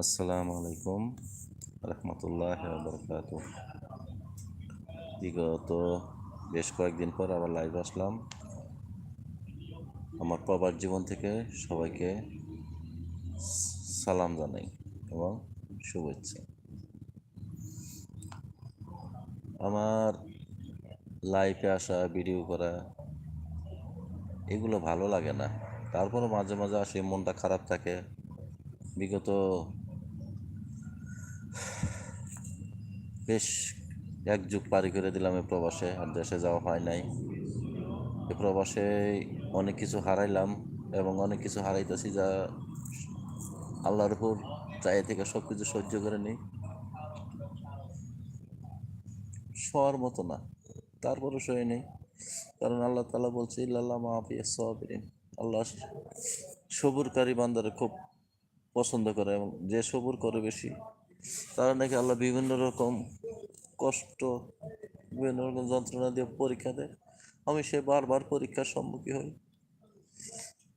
আসসালামু আলাইকুম রহমতুল্লাহ বরকাত বিগত বেশ কয়েকদিন পর আবার লাইভ আসলাম। আমার প্রবাস জীবন থেকে সবাইকে সালাম জানাই এবং শুভেচ্ছা। আমার লাইফে আসা ভিডিও করা, এগুলো ভালো লাগে না। তারপরও মাঝে মাঝে আসে, মনটা খারাপ থাকে। বিগত বেশ এক যুগ পারি করে দিলাম এই প্রবাসে, আর দেশে যাওয়া হয় নাই। এ প্রবাসে অনেক কিছু হারাইলাম এবং অনেক কিছু হারাইতেছি যা আল্লাহর উপর চাই থেকে সব কিছু সহ্য করে নিই। শোয়ার মতো না তারপরে সয়ে নেই। কারণ আল্লাহ তালা বলছে, ইল্লাল্লাহ মাহফিয়া সবিরিন। আল্লাহ সবুরকারী বান্দারে খুব পছন্দ করে এবং যে সবুর করে বেশি তারা নাকি আল্লাহ বিভিন্ন রকম কষ্ট, বিভিন্ন রকম যন্ত্রণা দিয়ে পরীক্ষা দেয়। আমি সে বারবার পরীক্ষার সম্মুখীন হই।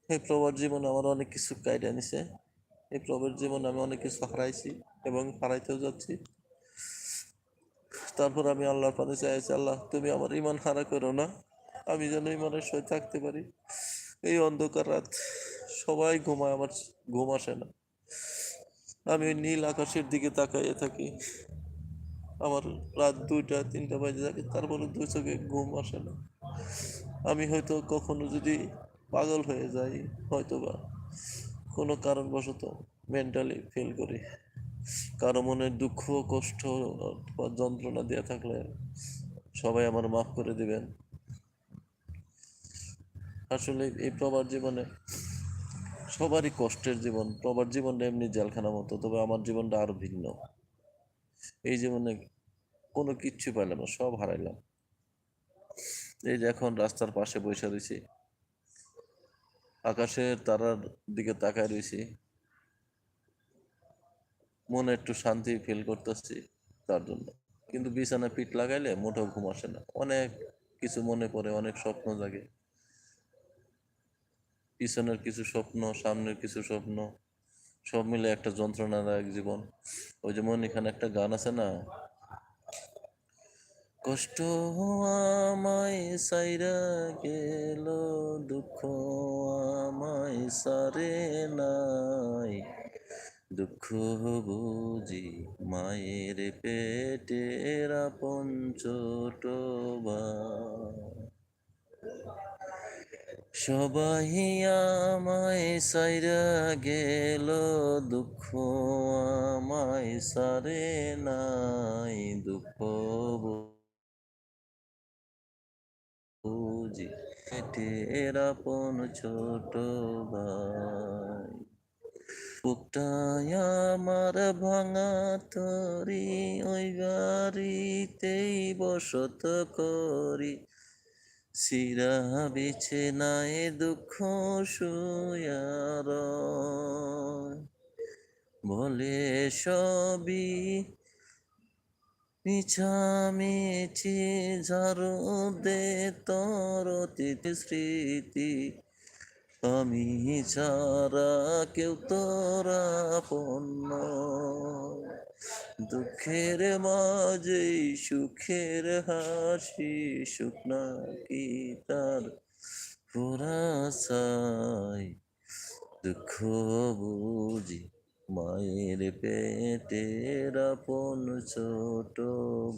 এই প্রবার জীবনে আমার অনেক কিছু কায়দা নিছে। এই প্রবার জীবনে আমি অনেক কিছু হারাইছি এবং হারাইতেও যাচ্ছি। তারপর আমি আল্লাহর পানে চাইছি, আল্লাহ, তুমি আমার ইমান হারা করো না। আমি যেন ইমানের সহিত থাকতে পারি। এই অন্ধকার রাত সবাই ঘুমায়, আমার ঘুম আসে না। আমি ওই নীল আকাশের দিকে তাকাইয়ে থাকি। আমার রাত দুইটা, তিনটা বাজে থাকে তারপরে দুই চোখে ঘুম আসে না। আমি হয়তো কখনো যদি পাগল হয়ে যাই হয়তো বা কোনো কারণবশত মেন্টালি ফিল করি। কারও মনে দুঃখ, কষ্ট বা যন্ত্রণা দেওয়া থাকলে সবাই আমার মাফ করে দিবেন। আসলে এই প্রবার জীবনে সবারই কষ্টের জীবন প্রবার জীবনটা এমনি জেলখানা মতো, তবে আমার জীবনটা আরও ভিন্ন। এই জীবনে কোনো কিচ্ছু পাইলাম না, সব হারাইলাম। এই যে এখন রাস্তার পাশে বসে রয়েছি আকাশের তারার দিকে তাকায় রয়েছি মনে একটু শান্তি ফিল করতেছি তার জন্য। কিন্তু বিছানা পিঠ লাগাইলে মোটেও ঘুম আসে না। অনেক কিছু মনে পড়ে, অনেক স্বপ্ন জাগে। পিছনের কিছু স্বপ্ন, সামনের কিছু স্বপ্ন, সব মিলে একটা যন্ত্রণাদায়ক জীবন। ওই যেমন এখানে একটা গান আছে না? কষ্ট আমায় সাইরা গেল, দুঃখ আমায় সারে নাই। দুঃখ বুঝি মায়ের পেটের আপন ছোট ভাই সবাই আমায় সাইরা গেল, দুঃখ আমায় সারে নাই, দুঃখ বুঝি পেটের আপন ছোট ভাই। আমার ভাঙা তরি, ওই বাড়িতেই বসত করি। সিরা বেছে নাই দুঃখ সুয়ার বলে সবই মিছামিছি ঝাড়ু দে তর স্মৃতি। আমি ছাড়া কেউ তোরা পণ্য। দুঃখের মাঝেই সুখের হাসি, সুখ নাকি তার পুরাসাই দুঃখ বুঝি মায়ের পেটের আপন ছোট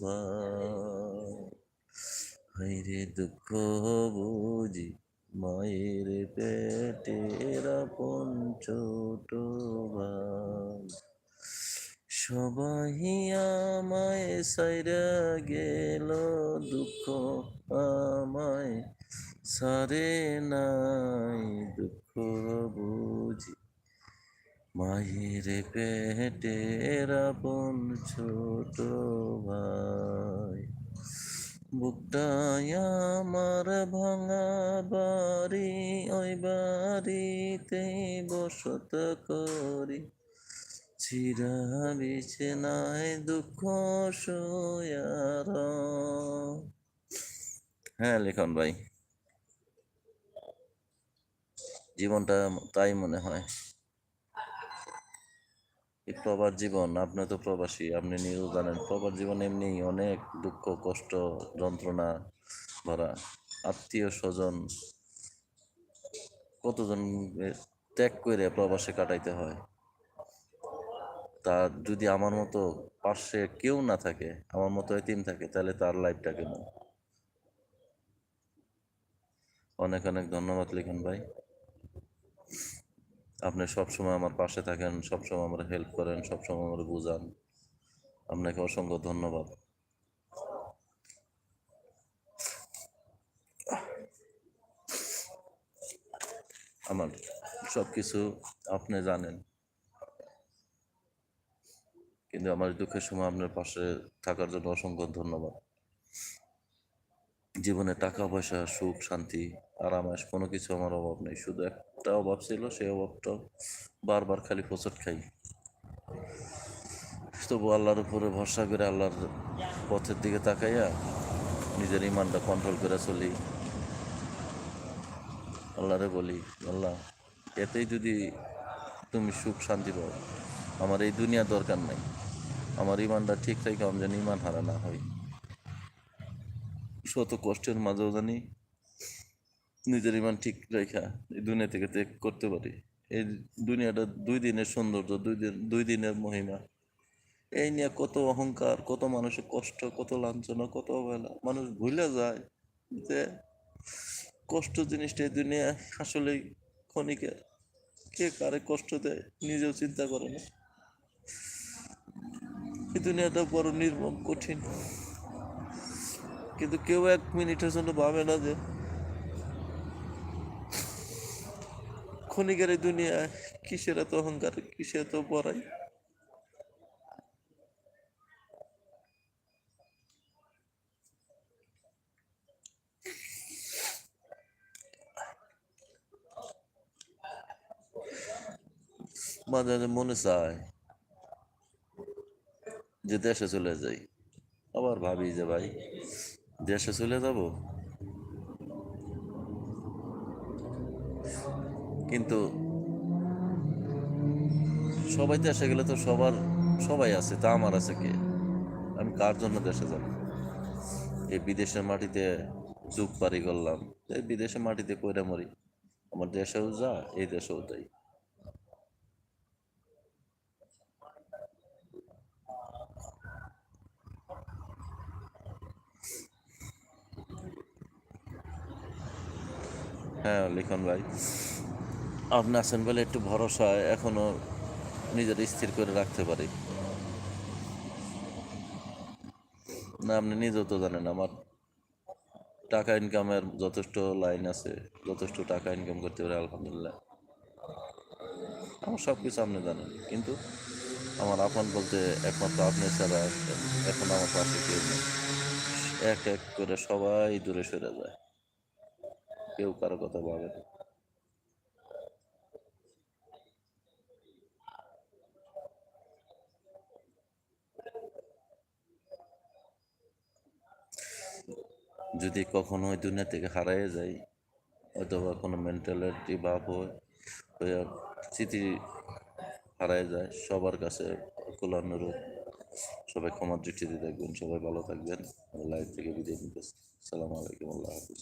ভাই। হাইরে দুঃখ বুঝি মায়ের পেটের আপন ছোট ভাই সবাই আমায় সাইরা গেল দুঃখ আমায় সারে নাই দুঃখ বুঝি। মায়ের পেটের আপন ছোট ভাই। বুকটায় আমার ভাঙা বাড়ি, ওই বাড়িতে বসত করি। চিরা বিছানায় দুঃখ শোয়ার হ্যাঁ লিখন ভাই। জীবনটা তাই মনে হয়। এই প্রবাস জীবন, আপনি তো প্রবাসী, আপনি নিজেও জানেন, প্রবাস জীবন এমনি অনেক দুঃখ, কষ্ট, যন্ত্রণা ভরা। আত্মীয় স্বজন কতজন ত্যাগ করে প্রবাসে কাটাইতে হয়? তার যদি আমার মতো পাশে কেউ না থাকে, আমার মতো এতিম থাকে, তাহলে তার লাইফটা কেমন? অনেক অনেক ধন্যবাদ লিখন ভাই। আপনি সবসময় আমার পাশে থাকেন, সবসময় আমার হেল্প করেন, সবসময় আমার বুঝান। আপনাকে অসংখ্য ধন্যবাদ। আমার সব কিছু আপনি জানেন। কিন্তু আমার দুঃখের সময় আপনার পাশে থাকার জন্য অসংখ্য ধন্যবাদ। জীবনে টাকা, পয়সা, সুখ, শান্তি আরামাস কোনো কিছু আমার অভাব নেই। শুধু একটা অভাব ছিল, সেই অভাবটা বারবার খালি পচট খাই। তবু আল্লাহর উপরে ভরসা করে, আল্লাহর পথের দিকে তাকাইয়া নিজের ইমানটা কন্ট্রোল করে চলি। আল্লাহরে বলি, আল্লাহ, এতেই যদি তুমি সুখ, শান্তি পাও, আমার এই দুনিয়া দরকার নাই। আমার ইমানটা ঠিক রেখে, আমি যেন ইমান হারা না হই। শত কষ্টের মাঝেও জানি নিজের ইমান ঠিক রেখা এই দুনিয়া থেকে ত্যাগ করতে পারি। এই দুনিয়াটা দুই দিনের সৌন্দর্য, দুই দিন, দুই দিনের মহিমা। এই নিয়ে কত অহংকার, কত মানুষের কষ্ট, কত লাঞ্ছনা, কত অবহেলা। মানুষ ভুলে যায় যে কষ্ট জিনিসটা এই দুনিয়া আসলে ক্ষণিকের। কে কারে কষ্ট দেয় নিজেও চিন্তা করে না। এই দুনিয়াটা বড় নির্মম, কঠিন। কিন্তু কেউ এক মিনিটের জন্য ভাবে না যে ক্ষণিকের এই দুনিয়ায় কিসের এত অহংকার, কিসের এত বড়াই মাঝে মাঝে মনে চায় যে দেশে চলে যাই। আবার ভাবি যে ভাই দেশে চলে যাব? কিন্তু সবাই দেশে গেলে তো সবার, সবাই আছে, তা আমার আছে কে? আমি কার জন্য দেশে যাব? এই বিদেশের মাটিতে যুগ পারি করলাম, এই বিদেশের মাটিতে কইরা মরি। আমার দেশেও যা, এই দেশেও তাই। হ্যাঁ লিখন ভাই। আপনি আছেন বলে একটু ভরসা এখনও নিজের স্থির করে রাখতে পারি। না, আপনি নিজেও তো জানেন আমার টাকা ইনকামের যথেষ্ট লাইন আছে, যথেষ্ট টাকা ইনকাম করতে পারি, আলহামদুলিল্লাহ। আমার সব কিছু আপনি জানেন, কিন্তু আমার আপন বলতে একমাত্র আপনি ছাড়া এখন আমার পাশে কেউ এক এক করে সবাই দূরে সরে যায়। কেউ কারও কথা ভাবে না। যদি কখনো ওই দুনিয়া থেকে হারাইয়ে যাই, অথবা কোনো মেন্টালিটি ভাব হয় স্মৃতি হারায় যায়, সবার কাছে অকুল অনুরোধ। সবাই ক্ষমার দৃষ্টিতে দেখবেন, সবাই ভালো থাকবেন। লাইফ থেকে বিদায় নিতেছি সালাম আলাইকুম, আল্লাহ হাফিজ।